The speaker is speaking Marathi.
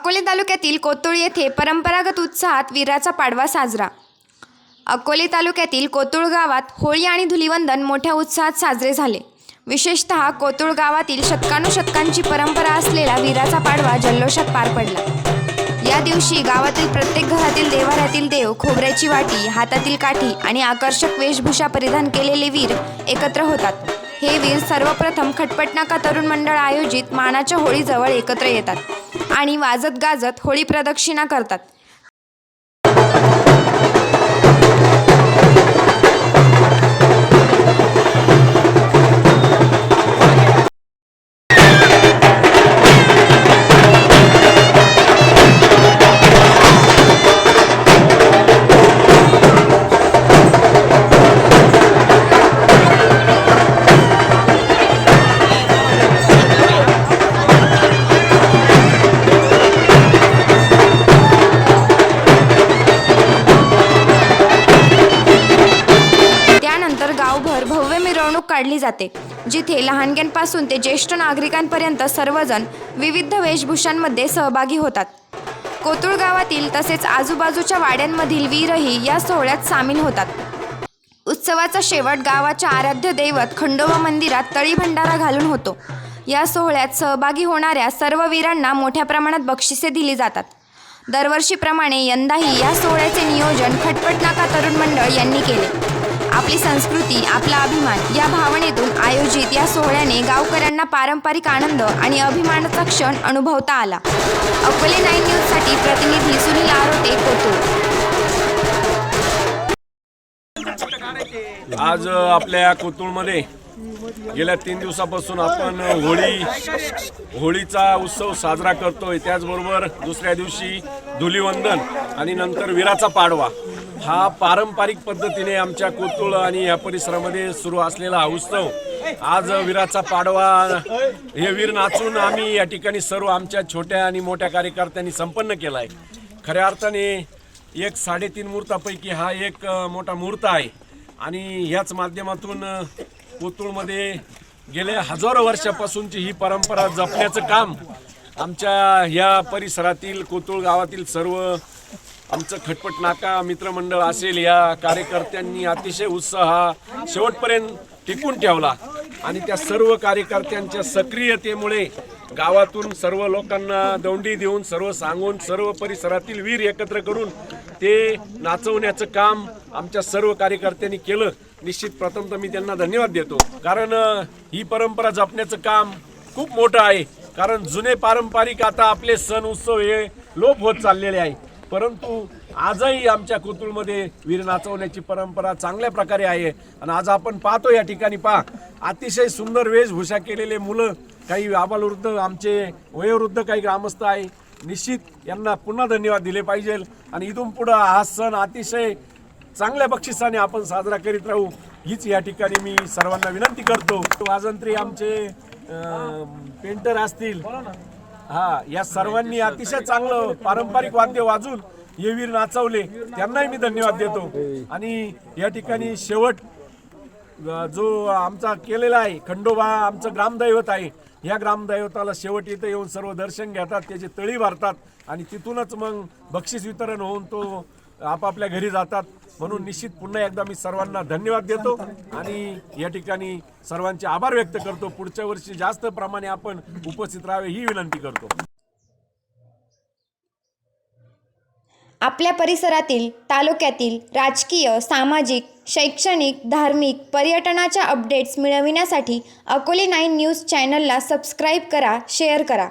अकोले तालुक्यातील कोतुळ येथे परंपरागत उत्साहात वीराचा पाडवा साजरा. अकोले तालुक्यातील कोतुळ गावात होळी आणि धुलिवंदन मोठ्या उत्साहात साजरे झाले. विशेषतः कोतुळ गावातील शतकानुशतकांची परंपरा असलेला वीराचा पाडवा जल्लोषात पार पडला. या दिवशी गावातील प्रत्येक घरातील देवाऱ्यातील देव खोबऱ्याची वाटी हातातील काठी आणि आकर्षक वेशभूषा परिधान केलेले वीर एकत्र होतात. हे वीर सर्वप्रथम खटपटनाका तरुण मंडळ आयोजित मानाच्या होळीजवळ एकत्र येतात आणि वाजत गाजत होळी प्रदक्षिणा करतात. गावभर भव्य मिरवणूक काढली जाते जिथे लहानग्यांपासून ते ज्येष्ठ नागरिकांपर्यंत सर्वजण विविध वेशभूषांमध्ये सहभागी होतात. कोतुळ गावातील तसेच आजूबाजूच्या वाड्यांमधील वीरही या सोहळ्यात सामील होतात. उत्सवाचा शेवट गावाच्या आराध्य दैवत खंडोबा मंदिरात तळी भंडारा घालून होतो. या सोहळ्यात सहभागी होणाऱ्या सर्व वीरांना मोठ्या प्रमाणात बक्षिसे दिली जातात. दरवर्षीप्रमाणे यंदाही या सोहळ्याचे नियोजन खटपट नाका तरुण मंडळ यांनी केले. आपली संस्कृती आपला अभिमान या भावनेतून आयोजित या सोहळ्याने गावकऱ्यांना पारंपरिक आनंद आणि अभिमानाचा क्षण अनुभवता आला. अकोले नाईन न्यूजसाठी प्रतिनिधी सुनील आरोटे होतो आज आपल्या कोतुळमध्ये गेल्या तीन दिवसापासून आपण होळी होळीचा उत्सव साजरा करतोय. त्याचबरोबर दुसऱ्या दिवशी धुलीवंदन आणि नंतर विराचा पाडवा. हा पारंपरिक पद्धतीने आमच्या कोतुळ आणि या परिसरामध्ये सुरू असलेला हा उत्सव. आज वीराचा पाडवा हे वीर नाचून आम्ही या ठिकाणी सर्व आमच्या छोट्या आणि मोठ्या कार्यकर्त्यांनी संपन्न केला आहे खऱ्या अर्थाने एक साडेतीन मुहूर्तापैकी हा एक मोठा मुहूर्त आहे. आणि ह्याच माध्यमातून कोतुळमध्ये गेल्या हजारो वर्षापासूनची ही परंपरा जपण्याचं काम आमच्या ह्या परिसरातील कोतुळ गावातील सर्व आमचं खटपट नाका मित्रमंडळ असेल या कार्यकर्त्यांनी अतिशय उत्साह शेवटपर्यंत टिकून ठेवला. आणि त्या सर्व कार्यकर्त्यांच्या सक्रियतेमुळे गावातून सर्व लोकांना दौंडी देऊन सर्व सांगून सर्व परिसरातील वीर एकत्र करून ते नाचवण्याचं काम आमच्या सर्व कार्यकर्त्यांनी केलं. निश्चित प्रथम तर मी त्यांना धन्यवाद देतो. कारण ही परंपरा जपण्याचं काम खूप मोठं आहे. कारण जुने पारंपरिक आता आपले सण उत्सव हे लोप होत चाललेले आहे. परंतु आजही आमच्या कोतुळमध्ये वीर नाचवण्याची परंपरा चांगल्या प्रकारे आहे. आणि आज आपण पाहतो या ठिकाणी पहा अतिशय सुंदर वेशभूषा केलेले मुलं काही आबालवृद्ध आमचे वयोवृद्ध काही ग्रामस्थ आहे. निश्चित यांना पुन्हा धन्यवाद दिले पाहिजे. आणि इथून पुढं हा सण अतिशय चांगल्या बक्षिसाने आपण साजरा करीत राहू. हीच या ठिकाणी मी सर्वांना विनंती करतो. वाजंत्री आमचे पेंटर असतील. हा या सर्वांनी अतिशय चांगलं पारंपरिक वाद्य वाजून हे वीर नाचवले. त्यांनाही मी धन्यवाद देतो. आणि या ठिकाणी शेवट जो आमचा केलेला आहे खंडोबा आमचं ग्रामदैवत आहे या ग्रामदैवताला शेवट इथं येऊन सर्व दर्शन घेतात त्याची तळी भरतात आणि तिथूनच मग बक्षीस वितरण होऊन तो आपापल्या घरी जातात म्हणून निश्चित पुन्हा एकदा मी सर्वांना धन्यवाद देतो आणि या ठिकाणी सर्वांचे आभार व्यक्त करतो. पुढच्या वर्षी जास्त प्रमाणे आपण उपस्थित राहावे ही विनंती करतो. आपल्या परिसरातील तालुक्यातील राजकीय सामाजिक शैक्षणिक धार्मिक पर्यटनाच्या अपडेट्स मिळविण्यासाठी अकोले नाईन न्यूज चॅनलला सबस्क्राईब करा शेअर करा.